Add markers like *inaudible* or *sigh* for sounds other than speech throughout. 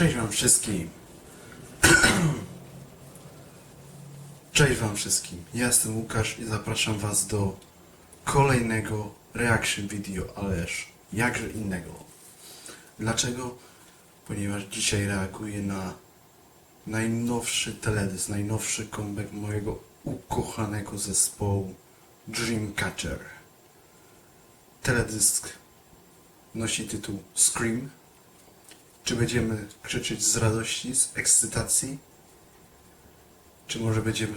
Cześć wam wszystkim. *clears throat* Cześć wam wszystkim. Ja jestem Łukasz i zapraszam was do kolejnego reaction video, ależ jakże innego. Dlaczego? Ponieważ dzisiaj reaguję na najnowszy teledysk, najnowszy comeback mojego ukochanego zespołu Dreamcatcher. Teledysk nosi tytuł Scream. Czy będziemy krzyczeć z radości, z ekscytacji? Czy może będziemy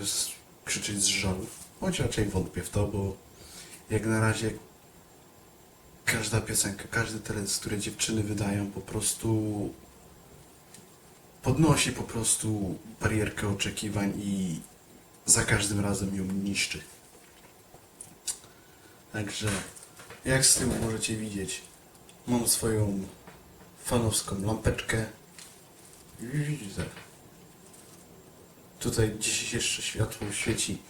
krzyczeć z żalu? Choć raczej wątpię w to, bo jak na razie każda piosenka, każdy teledysk, które dziewczyny wydają, po prostu podnosi po prostu barierkę oczekiwań i za każdym razem ją niszczy. Także jak z tyłu możecie widzieć, mam swoją fanowską lampeczkę. Widzicie. Tutaj gdzieś jeszcze światło świeci.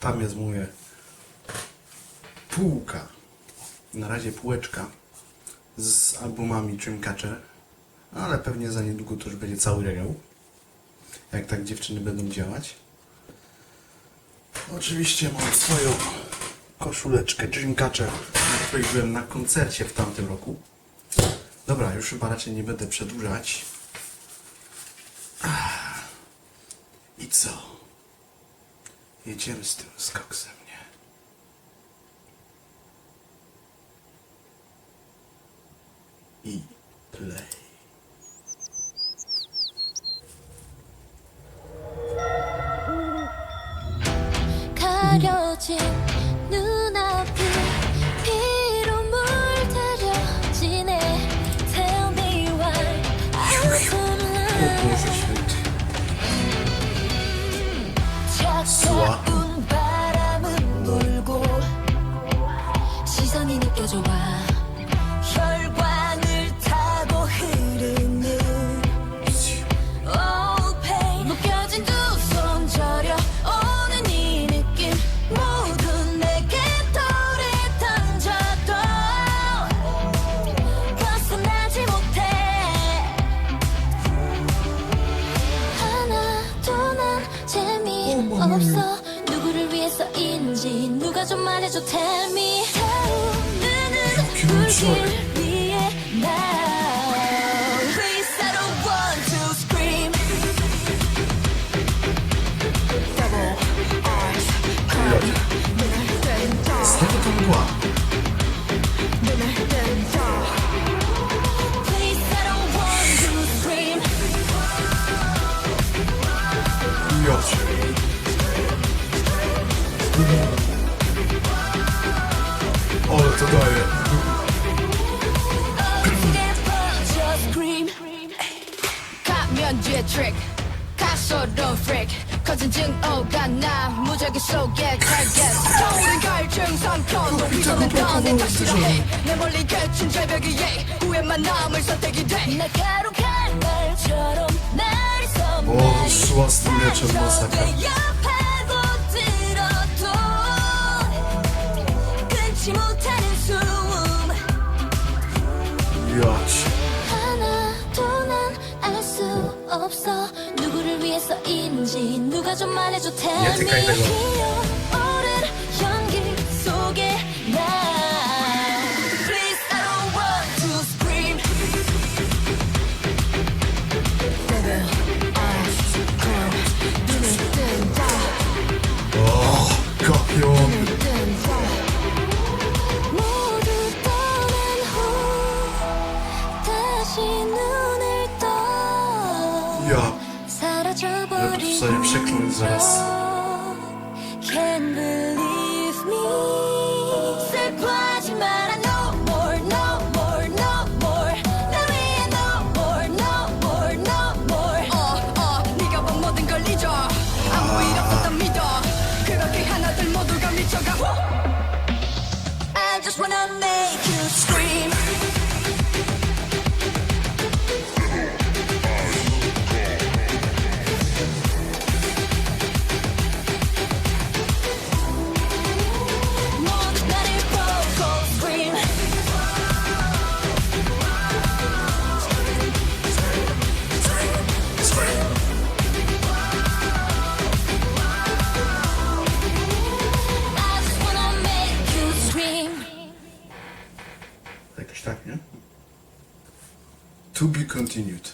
Tam jest moje półka. Na razie półeczka z albumami Dreamcatcher. Ale pewnie za niedługo to już będzie cały regał. Jak tak dziewczyny będą działać. Oczywiście mam swoją koszuleczkę Dreamcatcher, na której byłem na koncercie w tamtym roku. Dobra, już chyba raczej nie będę przedłużać. Ach. I co? Jedziemy z tym skoksem, nie? I play. 가려진 want to scream Z tego to mgła. 가면죄 트릭 가소로운 프릭 커진 증오가 나 무작위 속에 target 타오른 갈증 삼켜 높이서는 너내 탓이라 해내 멀리 갇힌 절벽 위에 후회만 남을 선택이 돼 날카로운 말처럼 날이 O, 썸날이 szła z tym mieczem masakra. 아파고 들 없어. 누구를 위해서인지 누가 좀 말해줘. tell me Ja. Ja, to tutaj przekląć zaraz. To be continued.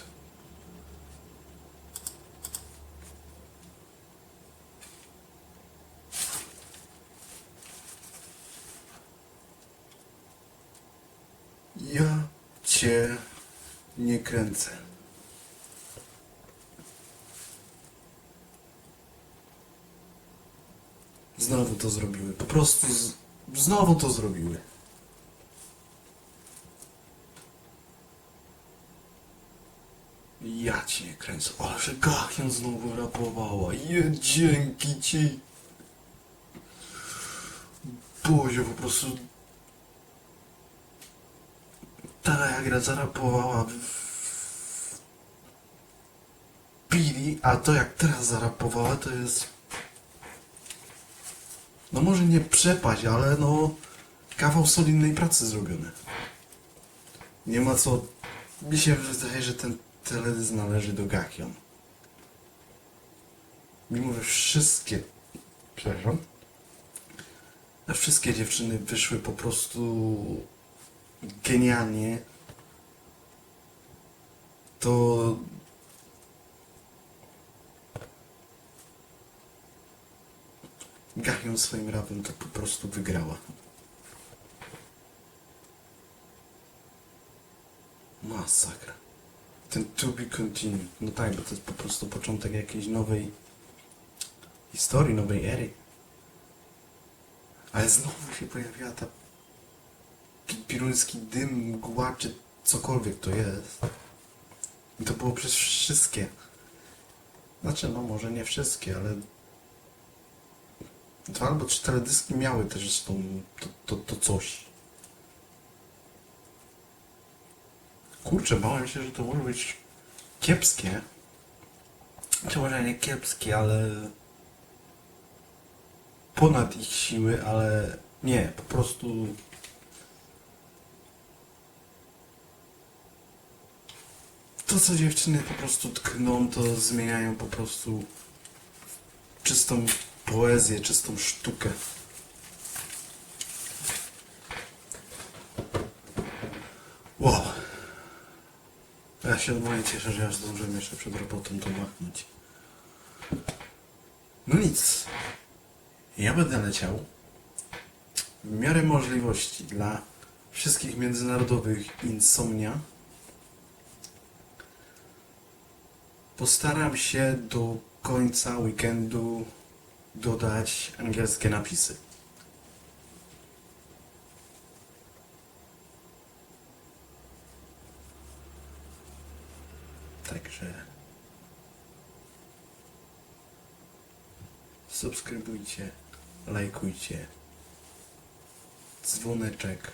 Ja cię nie kręcę. Znowu to zrobiły. Po prostu z... znowu to zrobiły. Ja cię kręcę. Ale że Gachian znowu rapowała. Je, dzięki ci. Boże, po prostu... Ta jak gra zarapowała w... Billy, a to jak teraz zarapowała to jest... No może nie przepaść, ale no... Kawał solidnej pracy zrobiony. Nie ma co... Mi się wydaje, że ten teledysk należy do Gakion. Mimo, że wszystkie... Przepraszam. Wszystkie dziewczyny wyszły po prostu genialnie. To... Gakion swoim rapem to po prostu wygrała. Masakra. Ten to be continued. No tak, bo to jest po prostu początek jakiejś nowej historii, nowej ery. Ale znowu się pojawiła ta pi- piruński dym, mgła, czy cokolwiek to jest. I to było przez wszystkie. Znaczy, no może nie wszystkie, ale dwa albo trzy teledyski miały też tą, to, to, to coś. Kurczę, bałem się, że to może być kiepskie. Czy może nie kiepskie, ale ponad ich siły, ale nie, po prostu to, co dziewczyny po prostu tkną, to zmieniają po prostu czystą poezję, czystą sztukę. Wow. Ja się normalnie cieszę, że ja zdążyłem jeszcze przed robotą to machnąć. No nic. Ja będę leciał w miarę możliwości dla wszystkich międzynarodowych insomnia. Postaram się do końca weekendu dodać angielskie napisy. Także subskrybujcie, lajkujcie, dzwoneczek,